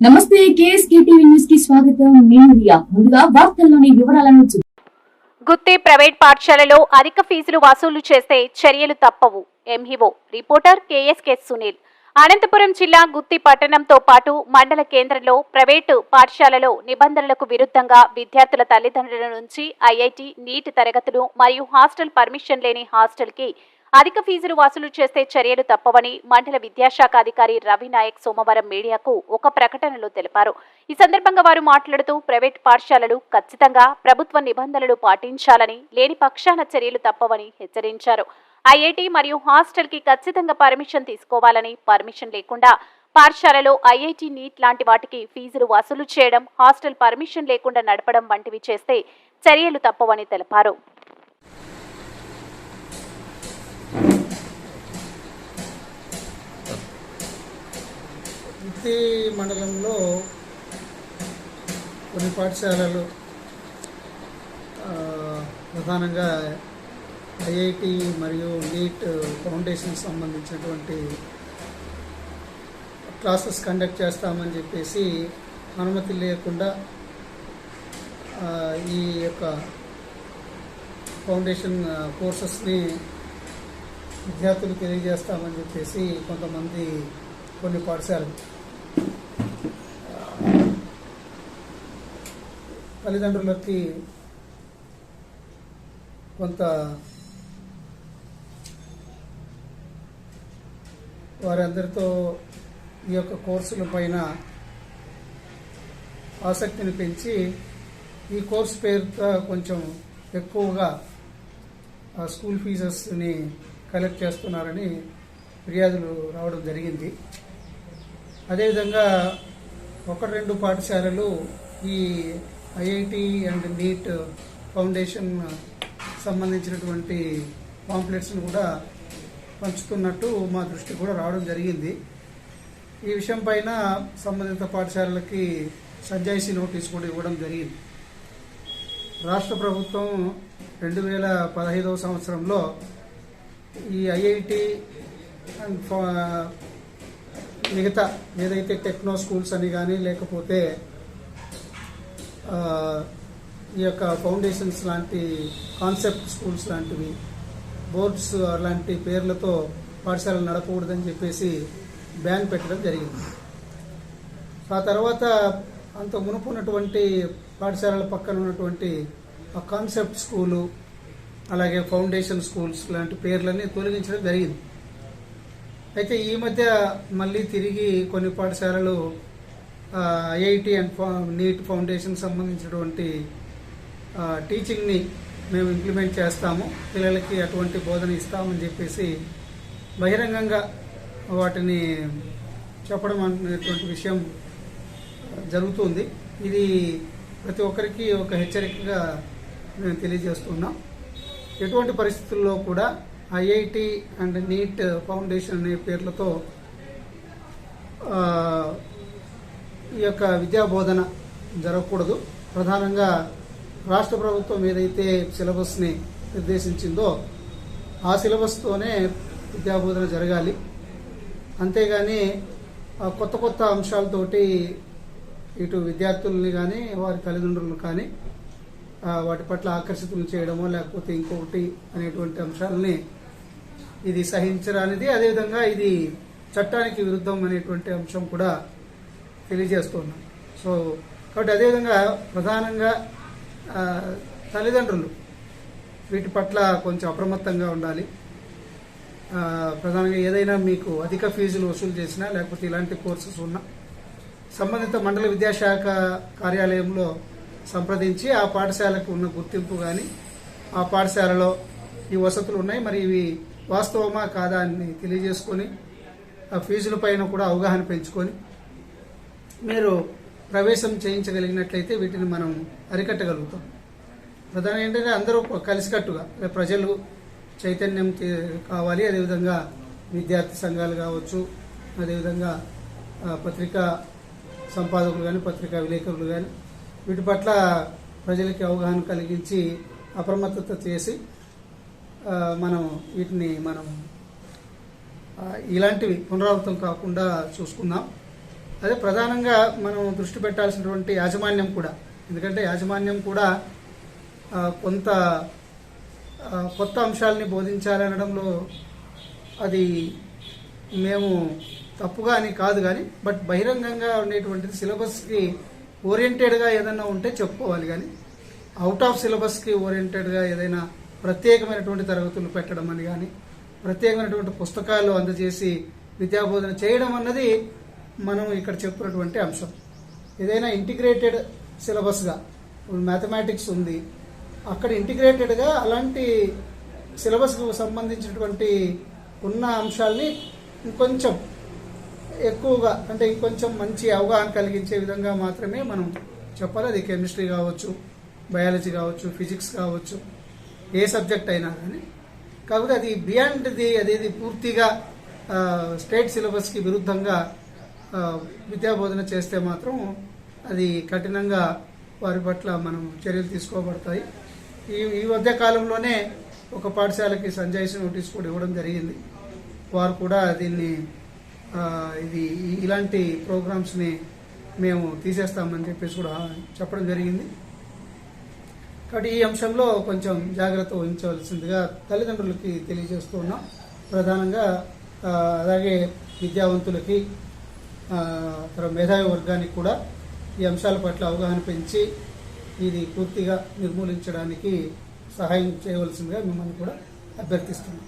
నమస్తే KSK TV న్యూస్కి స్వాగతం. నేను రియా. ముందుగా వార్తల్లోని వివరాలను చూ- గుత్తి ప్రైవేట్ పాఠశాలలో అధిక ఫీజులు వసూలు చేస్తే చర్యలు తప్పవు. ఎంహిఓ రిపోర్టర్ కేఎస్కే సునీల్. అనంతపురం జిల్లా గుత్తి పట్టణంతో పాటు మండల కేంద్రంలో ప్రైవేటు పాఠశాలలో నిబంధనలకు విరుద్ధంగా విద్యార్థుల తల్లిదండ్రుల నుంచి ఐఐటి నీట్ తరగతులు మరియు హాస్టల్ పర్మిషన్ లేని హాస్టల్కి అధిక ఫీజులు వసూలు చేస్తే చర్యలు తప్పవని మండల విద్యాశాఖ అధికారి రవి నాయక్ సోమవారం మీడియాకు ఒక ప్రకటనలో తెలిపారు. ఈ సందర్భంగా వారు మాట్లాడుతూ ప్రైవేట్ పాఠశాలలు ఖచ్చితంగా ప్రభుత్వ నిబంధనలు పాటించాలని లేని పక్షాన చర్యలు తప్పవని హెచ్చరించారు. ఐఐటి మరియు హాస్టల్కి ఖచ్చితంగా పర్మిషన్ తీసుకోవాలని పర్మిషన్ లేకుండా పాఠశాలలో ఐఐటి నీట్ లాంటి వాటికి ఫీజులు వసూలు చేయడం హాస్టల్ పర్మిషన్ లేకుండా నడపడం వంటివి చేస్తే చర్యలు తప్పవని తెలిపారు. వృత్తి మండలంలో కొన్ని పాఠశాలలు ప్రధానంగా ఐఐటి మరియు నీట్ ఫౌండేషన్ సంబంధించినటువంటి క్లాసెస్ కండక్ట్ చేస్తామని చెప్పేసి అనుమతి లేకుండా ఈ యొక్క ఫౌండేషన్ కోర్సెస్ని విద్యార్థులు తెలియజేస్తామని చెప్పేసి కొంతమంది కొన్ని పాఠశాలలు తల్లిదండ్రులకి కొంత వారందరితో ఈ యొక్క కోర్సుల పైన ఆసక్తిని పెంచి ఈ కోర్స్ పేరుతో కొంచెం ఎక్కువగా ఆ స్కూల్ ఫీజెస్ని కలెక్ట్ చేస్తున్నారని ఫిర్యాదులు రావడం జరిగింది. అదేవిధంగా ఒక రెండు పాఠశాలలు ఈ ఐఐటి అండ్ నీట్ ఫౌండేషన్ సంబంధించినటువంటి పాంప్లెట్స్ను కూడా పంచుతున్నట్టు మా దృష్టికి కూడా రావడం జరిగింది. ఈ విషయం పైన సంబంధిత పాఠశాలలకి సజ్జాయిసీ నోటీస్ కూడా ఇవ్వడం జరిగింది. రాష్ట్ర ప్రభుత్వం రెండు వేల పదహైదవ సంవత్సరంలో ఈ ఐఐటి అండ్ మిగతా ఏదైతే టెక్నో స్కూల్స్ అని కానీ లేకపోతే ఈ యొక్క ఫౌండేషన్స్ లాంటి కాన్సెప్ట్ స్కూల్స్ లాంటివి బోర్డ్స్ అలాంటి పేర్లతో పాఠశాలలు నడపకూడదని చెప్పేసి బ్యాన్ పెట్టడం జరిగింది. ఆ తర్వాత అంత మునుపు ఉన్నటువంటి పాఠశాలల పక్కన ఉన్నటువంటి ఆ కాన్సెప్ట్ స్కూలు అలాగే ఫౌండేషన్ స్కూల్స్ లాంటి పేర్లన్నీ తొలగించడం జరిగింది. అయితే ఈ మధ్య మళ్ళీ తిరిగి కొన్ని పాఠశాలలు ఐఐటి అండ్ నీట్ ఫౌండేషన్ సంబంధించినటువంటి టీచింగ్ని మేము ఇంప్లిమెంట్ చేస్తాము. పిల్లలకి అటువంటి బోధన ఇస్తామని చెప్పేసి బహిరంగంగా వాటిని చెప్పడం అనేటువంటి విషయం జరుగుతుంది. ఇది ప్రతి ఒక్కరికి ఒక హెచ్చరికగా మేము తెలియజేస్తున్నాం. ఎటువంటి పరిస్థితుల్లో కూడా ఐఐటి అండ్ నీట్ ఫౌండేషన్ అనే పేర్లతో ఈ యొక్క విద్యా బోధన జరగకూడదు. ప్రధానంగా రాష్ట్ర ప్రభుత్వం ఏదైతే సిలబస్ని నిర్దేశించిందో ఆ సిలబస్తోనే విద్యా బోధన జరగాలి. అంతేగాని కొత్త కొత్త అంశాలతోటి ఇటు విద్యార్థుల్ని కానీ వారి తల్లిదండ్రులను కానీ వాటి పట్ల ఆకర్షితులు చేయడమో లేకపోతే ఇంకొకటి అనేటువంటి అంశాలని ఇది సహించరానిది. అదేవిధంగా ఇది చట్టానికి విరుద్ధం అనేటువంటి అంశం కూడా తెలియజేస్తున్నాం సో కాబట్టి అదేవిధంగా ప్రధానంగా తల్లిదండ్రులు వీటి పట్ల కొంచెం అప్రమత్తంగా ఉండాలి. ప్రధానంగా ఏదైనా మీకు అధిక ఫీజులు వసూలు చేసినా లేకపోతే ఇలాంటి కోర్సెస్ ఉన్నా సంబంధిత మండల విద్యాశాఖ కార్యాలయంలో సంప్రదించి ఆ పాఠశాలకు ఉన్న గుర్తింపు కానీ ఆ పాఠశాలలో ఈ వసతులు ఉన్నాయి. మరి ఇవి వాస్తవమా కాదా అని తెలియజేసుకొని ఆ ఫీజుల పైన కూడా అవగాహన పెంచుకొని మీరు ప్రవేశం చేయించగలిగినట్లయితే వీటిని మనం అరికట్టగలుగుతాం. ప్రధానం ఏంటంటే అందరూ కలిసికట్టుగా ప్రజలు చైతన్యం చే- కావాలి అదేవిధంగా విద్యార్థి సంఘాలు కావచ్చు అదేవిధంగా పత్రికా సంపాదకులు కానీ పత్రికా విలేకరులు కానీ వీటి పట్ల ప్రజలకి అవగాహన కలిగించి అప్రమత్తత చేసి మనం వీటిని మనం ఇలాంటివి పునరావృతం కాకుండా చూసుకుందాం. అదే ప్రధానంగా మనం దృష్టి పెట్టాల్సినటువంటి యాజమాన్యం కూడా. ఎందుకంటే యాజమాన్యం కూడా కొంత కొత్త అంశాలని బోధించాలనడంలో అది మేము తప్పుగా అని కాదు కానీ బట్ బహిరంగంగా ఉండేటువంటిది సిలబస్కి ఓరియంటెడ్గా ఏదైనా ఉంటే చెప్పుకోవాలి కానీ అవుట్ ఆఫ్ సిలబస్కి ఓరియంటెడ్గా ఏదైనా ప్రత్యేకమైనటువంటి తరగతులు పెట్టడం అని కానీ ప్రత్యేకమైనటువంటి పుస్తకాలు అందజేసి విద్యాబోధన చేయడం అన్నది మనం ఇక్కడ చెప్పుకున్నటువంటి అంశం. ఏదైనా ఇంటిగ్రేటెడ్ సిలబస్గా ఇప్పుడు మ్యాథమెటిక్స్ ఉంది అక్కడ ఇంటిగ్రేటెడ్గా అలాంటి సిలబస్కు సంబంధించినటువంటి ఉన్న అంశాల్ని ఇంకొంచెం ఎక్కువగా అంటే ఇంకొంచెం మంచి అవగాహన కలిగించే విధంగా మాత్రమే మనం చెప్పాలి. అది కెమిస్ట్రీ కావచ్చు బయాలజీ కావచ్చు ఫిజిక్స్ కావచ్చు. ఏ సబ్జెక్ట్ అయినా కానీ. కాకపోతే అది బియాండ్ ది అదేది పూర్తిగా స్టేట్ సిలబస్కి విరుద్ధంగా విద్యాబోధన చేస్తే మాత్రం అది కఠినంగా వారి పట్ల మనం చర్యలు తీసుకోబడతాయి. ఈ ఈ మధ్య కాలంలోనే ఒక పాఠశాలకి సంజాయిషి నోటీస్ కూడా ఇవ్వడం జరిగింది. వారు కూడా దీన్ని ఇది ఇలాంటి ప్రోగ్రామ్స్ని మేము తీసేస్తామని చెప్పేసి కూడా చెప్పడం జరిగింది. కాబట్టి ఈ అంశంలో కొంచెం జాగ్రత్త వహించవలసిందిగా తల్లిదండ్రులకి తెలియజేస్తూ ఉన్నాం. ప్రధానంగా అలాగే విద్యావంతులకి తర్వాత మేధావి వర్గానికి కూడా ఈ అంశాల పట్ల అవగాహన పెంచి ఇది పూర్తిగా నిర్మూలించడానికి సహాయం చేయవలసిందిగా మిమ్మల్ని కూడా అభ్యర్థిస్తున్నాం.